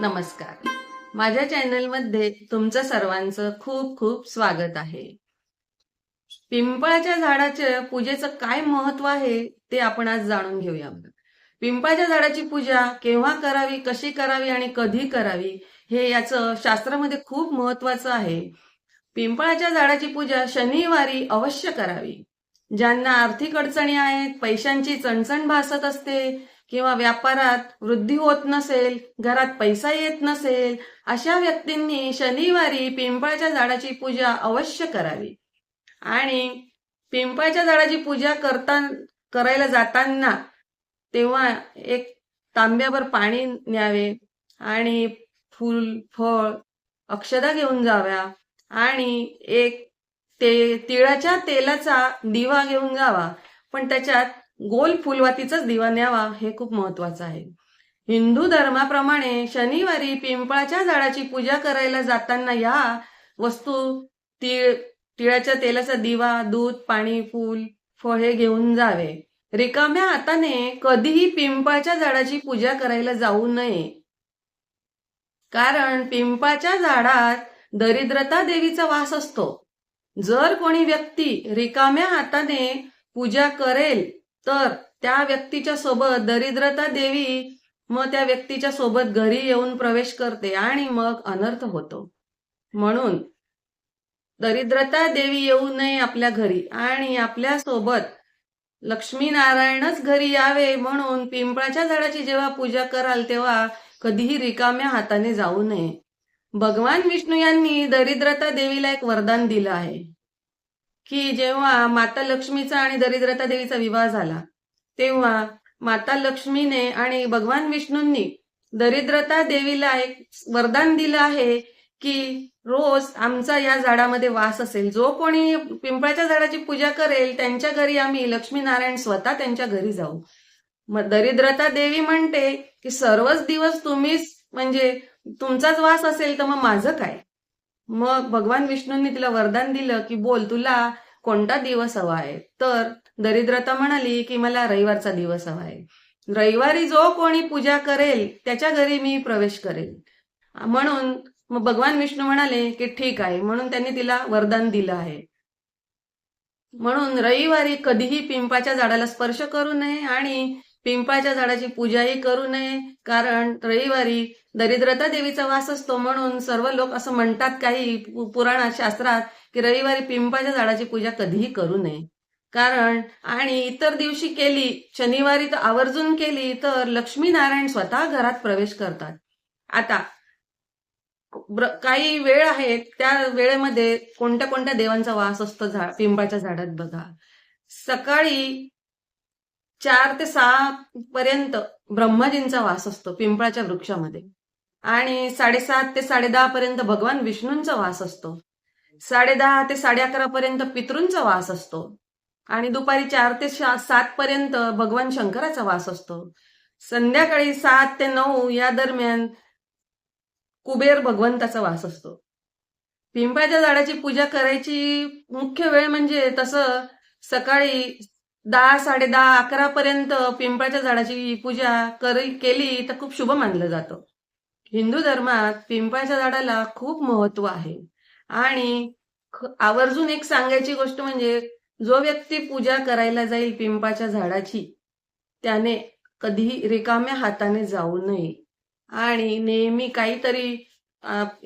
नमस्कार. माझ्या चॅनलमध्ये तुमचं सर्वांचं खूप खूप स्वागत आहे. पिंपळाच्या झाडाच्या पूजेचं काय महत्त्व आहे ते आपण आज जाणून घेऊया. पिंपळाच्या झाडाची पूजा केव्हा करावी कशी करावी आणि कधी करावी हे याचं शास्त्रामध्ये खूप महत्वाचं आहे. पिंपळाच्या झाडाची पूजा शनिवारी अवश्य करावी. ज्यांना आर्थिक अडचणी आहेत पैशांची चणचण भासत असते किंवा व्यापारात वृद्धी होत नसेल घरात पैसा येत नसेल अशा व्यक्तींनी शनिवारी पिंपळाच्या झाडाची पूजा अवश्य करावी. आणि पिंपळाच्या झाडाची पूजा करता करायला जाताना तेव्हा एक तांब्यावर पाणी न्यावे आणि फूल फळ अक्षदा घेऊन जाव्या आणि एक ते तिळाच्या तेलाचा दिवा घेऊन जावा. पण त्याच्यात गोल फुलवातीचाच दिवा न्यावा हे खूप महत्वाचं आहे. हिंदू धर्माप्रमाणे शनिवारी पिंपळाच्या झाडाची पूजा करायला जाताना या वस्तू तिळ तिळाच्या तेलाचा दिवा दूध पाणी फूल फळे घेऊन जावे. रिकाम्या हाताने कधीही पिंपळाच्या झाडाची पूजा करायला जाऊ नये. कारण पिंपळाच्या झाडात दरिद्रता देवीचा वास असतो. जर कोणी व्यक्ती रिकाम्या हाताने पूजा करेल तर त्या व्यक्तीच्या सोबत दरिद्रता देवी मग त्या व्यक्तीच्या सोबत घरी येऊन प्रवेश करते आणि मग अनर्थ होतो. म्हणून दरिद्रता देवी येऊ नये आपल्या घरी आणि आपल्यासोबत लक्ष्मी नारायणच घरी यावे म्हणून पिंपळाच्या झाडाची जेव्हा पूजा कराल तेव्हा कधीही रिकाम्या हाताने जाऊ नये. भगवान विष्णू यांनी दरिद्रता देवीला एक वरदान दिलं आहे. की जेव्हा माता लक्ष्मीचा आणि दरिद्रता देवीचा विवाह झाला तेव्हा माता लक्ष्मीने आणि भगवान विष्णूंनी दरिद्रता देवीला एक वरदान दिलं आहे की रोज आमचा या झाडामध्ये वास असेल. जो कोणी पिंपळाच्या झाडाची पूजा करेल त्यांच्या घरी आम्ही लक्ष्मीनारायण स्वतः त्यांच्या घरी जाऊ. मग दरिद्रता देवी म्हणते की सर्वच दिवस तुम्हीच म्हणजे तुमचाच वास असेल तर मग माझं काय? मग भगवान विष्णूंनी तिला वरदान दिलं की बोल तुला कोणता दिवस हवा आहे? तर दरिद्रता म्हणाली की मला रविवारचा दिवस हवा आहे. रविवारी जो कोणी पूजा करेल त्याच्या घरी मी प्रवेश करेल. म्हणून मग भगवान विष्णू म्हणाले की ठीक आहे म्हणून त्यांनी तिला वरदान दिलं आहे. म्हणून रविवारी कधीही पिंपाच्या झाडाला स्पर्श करू नये आणि पिंपाच्या झाडाची पूजाही करू नये कारण रविवारी दरिद्रता देवीचा वास असतो म्हणून सर्व लोक असं म्हणतात काही पुराणात शास्त्रात की रविवारी पिंपाच्या झाडाची पूजा कधीही करू नये. कारण आणि इतर दिवशी केली शनिवारी तर आवर्जून केली तर लक्ष्मी नारायण स्वतः घरात प्रवेश करतात. आता काही वेळ आहेत त्या वेळेमध्ये कोणत्या कोणत्या देवांचा वास असतो झाड पिंपाच्या झाडात बघा. सकाळी चार ते सहा पर्यंत ब्रह्माजींचा वास असतो पिंपळाच्या वृक्षामध्ये. आणि साडेसात ते साडेदहा पर्यंत भगवान विष्णूंचा वास असतो. साडेदहा ते साडे अकरा पर्यंत पितृंचा वास असतो. आणि दुपारी चार ते सात पर्यंत भगवान शंकराचा वास असतो. संध्याकाळी सात ते नऊ या दरम्यान कुबेर भगवंताचा वास असतो. पिंपळाच्या झाडाची पूजा करायची मुख्य वेळ म्हणजे तसं सकाळी दहा साडे दहा अकरा पर्यंत पिंपळाच्या झाडाची पूजा केली तर खूप शुभ मानलं जातं. हिंदू धर्मात पिंपळाच्या झाडाला खूप महत्त्व आहे. आणि आवर्जून एक सांगायची गोष्ट म्हणजे जो व्यक्ती पूजा करायला जाईल पिंपळाच्या झाडाची त्याने कधीही रिकाम्या हाताने जाऊ नये. आणि नेहमी काहीतरी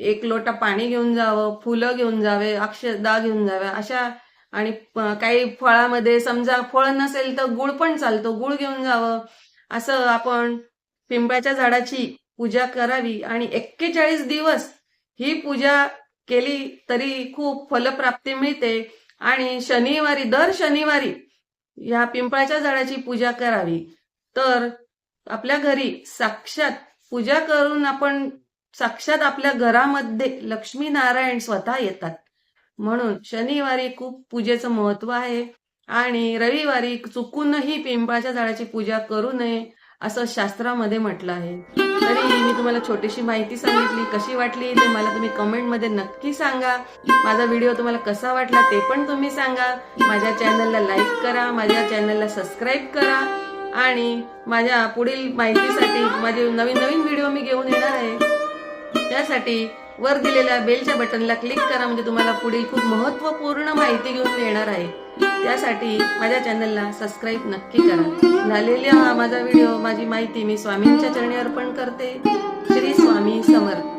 एक लोटा पाणी घेऊन जावं फुलं घेऊन जावे अक्षदा घेऊन जाव्या अशा आणि काही फळामध्ये समजा फळ नसेल तर गुळ पण चालतो. गुळ घेऊन जावं. असं आपण पिंपळाच्या झाडाची पूजा करावी आणि एक्केचाळीस दिवस ही पूजा केली तरी खूप फलप्राप्ती मिळते. आणि शनिवारी दर शनिवारी या पिंपळाच्या झाडाची पूजा करावी. तर आपल्या घरी साक्षात पूजा करून आपण साक्षात आपल्या घरामध्ये लक्ष्मी नारायण स्वतः येतात. म्हणून शनिवारी खूप पूजेचं महत्त्व आहे. आणि रविवारी चुकूनही पिंपळाच्या झाडाची पूजा करू नये असं शास्त्रामध्ये म्हटलं आहे. तरी मी तुम्हाला छोटीशी माहिती सांगितली कशी वाटली ते मला तुम्ही कमेंटमध्ये नक्की सांगा. माझा व्हिडिओ तुम्हाला कसा वाटला ते पण तुम्ही सांगा. माझ्या चॅनलला लाईक करा माझ्या चॅनलला सबस्क्राईब करा. आणि माझ्या पुढील माहितीसाठी माझे नवीन नवीन व्हिडिओ मी घेऊन येणार आहे. त्यासाठी वर दिलेल्या बेलच्या बटनला क्लिक करा म्हणजे तुम्हाला पुढील खूप महत्त्वपूर्ण माहिती घेऊन येणार आहे. त्यासाठी माझ्या चॅनलला सबस्क्राईब नक्की करा. झालेला हा माझा व्हिडिओ माझी माहिती मी स्वामींच्या चरणी अर्पण करते. श्री स्वामी समर्थ.